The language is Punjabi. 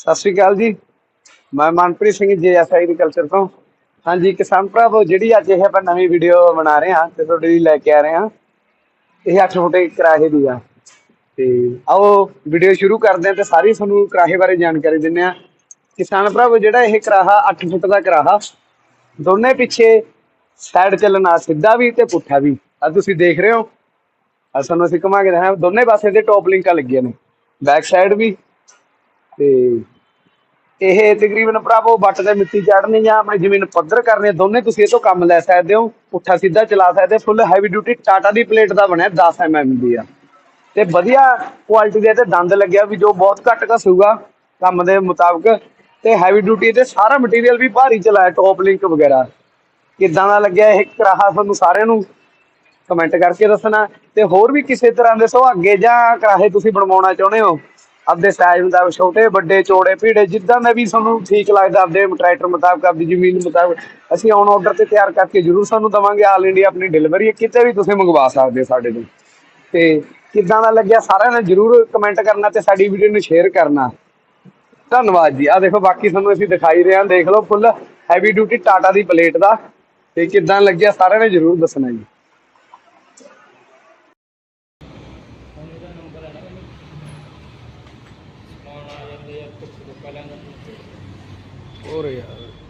ਸਤਿ ਸ਼੍ਰੀ ਅਕਾਲ ਜੀ। ਮੈਂ Manpreet Singh G S agriculture ਤੋਂ। ਹਾਂਜੀ, ਕਿਸਾਨ ਭਰਾਵੋ, ਜਿਹੜੀ ਅੱਜ ਇਹ ਆਪਾਂ ਨਵੀਂ ਵੀਡੀਓ ਬਣਾ ਰਹੇ ਹਾਂ ਤੇ ਤੁਹਾਡੇ ਲਈ ਲੈ ਕੇ ਆ ਰਹੇ ਹਾਂ, ਇਹ 8 ਫੁੱਟੇ ਕਰਾਹੇ ਦੀ ਆ। ਤੇ ਆਓ ਵੀਡੀਓ ਸ਼ੁਰੂ ਕਰਦੇ ਹਾਂ ਤੇ ਸਾਰੀ ਤੁਹਾਨੂੰ ਕਰਾਹੇ ਬਾਰੇ ਜਾਣਕਾਰੀ ਦਿੰਦੇ ਆ ਕਿਸਾਨ ਭਰਾਵੋ, ਜਿਹੜਾ ਇਹ ਕਰਾਹਾ 8 ਫੁੱਟ ਦਾ ਕਿਰਾਹਾ, ਦੋਨੇ ਪਿੱਛੇ ਸਾਈਡ ਚੱਲਣਾ ਸਿੱਧਾ ਵੀ ਤੇ ਪੁੱਠਾ ਵੀ। ਆ ਤੁਸੀਂ ਦੇਖ ਰਹੇ ਹੋ। ਆ ਸਾਨੂੰ ਅਸੀਂ ਘੁਮਾ ਕੇ ਦਿਖਾਇਆ। ਦੋਨੇ ਪਾਸੇ ਤੇ ਟੌਪ ਲਿੰਕਾਂ ਲੱਗੀਆਂ ਨੇ। ਬੈਕ ਸਾਈਡ ਵੀ। ਤੇ ਇਹ ਤਕਰੀਬਨ ਭਰਾਵੋ ਵੱਟ ਤੇ ਮਿੱਟੀ ਚਾੜਨੀ ਜਾਂ ਆਪਣੀ ਜ਼ਮੀਨ ਪੱਧਰ ਕਰਨੀ ਦੋਨੇ ਤੁਸੀਂ ਇਹ ਤੋਂ ਕੰਮ ਲੈ ਸਕਦੇ ਹੋ, ਪੁੱਠਾ ਸਿੱਧਾ ਚਲਾ ਸਕਦੇ ਫੁੱਲ ਹੈਵੀ ਡਿਊਟੀ ਟਾਟਾ ਦੀ ਪਲੇਟ ਦਾ ਬਣਿਆ 10 mm ਦੀ ਆ। ਤੇ ਵਧੀਆ ਕੁਆਲਿਟੀ ਦੇ ਤੇ ਦੰਦ ਲੱਗਿਆ ਵੀ ਜੋ ਬਹੁਤ ਘੱਟ ਘਸੂਗਾ ਕੰਮ ਦੇ ਮੁਤਾਬਕ। ਤੇ ਹੈਵੀ ਡਿਊਟੀ ਤੇ ਸਾਰਾ ਮਟੀਰੀਅਲ ਵੀ ਭਾਰੀ ਚਲਾਇਆ ਟੌਪ ਲਿੰਕ ਵਗੈਰਾ। ਕਿੱਦਾਂ ਦਾ ਲੱਗਿਆ ਇਹ ਕਰਾਹਾ ਤੁਹਾਨੂੰ ਸਾਰਿਆਂ ਨੂੰ? ਕਮੈਂਟ ਕਰਕੇ ਦੱਸਣਾ। ਤੇ ਹੋਰ ਵੀ ਕਿਸੇ ਤਰ੍ਹਾਂ ਦੇ ਸੁਹਾਗੇ ਜਾਂ ਕਰਾਹੇ ਤੁਸੀਂ ਬਣਵਾਉਣਾ ਚਾਹੁੰਦੇ ਹੋ ਆਪਦੇ ਸਾਈਜ਼ ਮੁਤਾਬਕ ਛੋਟੇ, ਵੱਡੇ, ਚੌੜੇ, ਭੀੜੇ, ਜਿੱਦਾਂ ਦਾ ਵੀ ਤੁਹਾਨੂੰ ਠੀਕ ਲੱਗਦਾ, ਆਪਦੇ ਟਰੈਕਟਰ ਮੁਤਾਬਕ, ਆਪਦੀ ਜ਼ਮੀਨ ਮੁਤਾਬਕ, ਅਸੀਂ ਔਨ ਆਰਡਰ ਤੇ ਤਿਆਰ ਕਰਕੇ ਜ਼ਰੂਰ ਸਾਨੂੰ ਦਵਾਂਗੇ ਆਲ ਇੰਡੀਆ ਆਪਣੀ ਡਿਲੀਵਰੀ ਕਿਤੇ ਵੀ ਤੁਸੀਂ ਮੰਗਵਾ ਸਕਦੇ ਸਾਡੇ ਤੋਂ। ਤੇ ਕਿੱਦਾਂ ਦਾ ਲੱਗਿਆ ਸਾਰਿਆਂ ਨੇ ਜ਼ਰੂਰ ਕਮੈਂਟ ਕਰਨਾ ਤੇ ਸਾਡੀ ਵੀਡੀਓ ਨੂੰ ਸ਼ੇਅਰ ਕਰਨਾ। ਧੰਨਵਾਦ ਜੀ। ਆ ਦੇਖੋ, ਬਾਕੀ ਤੁਹਾਨੂੰ ਅਸੀਂ ਦਿਖਾਈ ਰਹੇ ਹਾਂ। ਦੇਖ ਲਓ ਫੁੱਲ ਹੈਵੀ ਡਿਊਟੀ ਟਾਟਾ ਦੀ ਪਲੇਟ ਦਾ। ਤੇ ਕਿੱਦਾਂ ਲੱਗਿਆ ਸਾਰਿਆਂ ਨੇ ਜ਼ਰੂਰ ਦੱਸਣਾ ਜੀ। ਹੋਰ ਯਾਰ।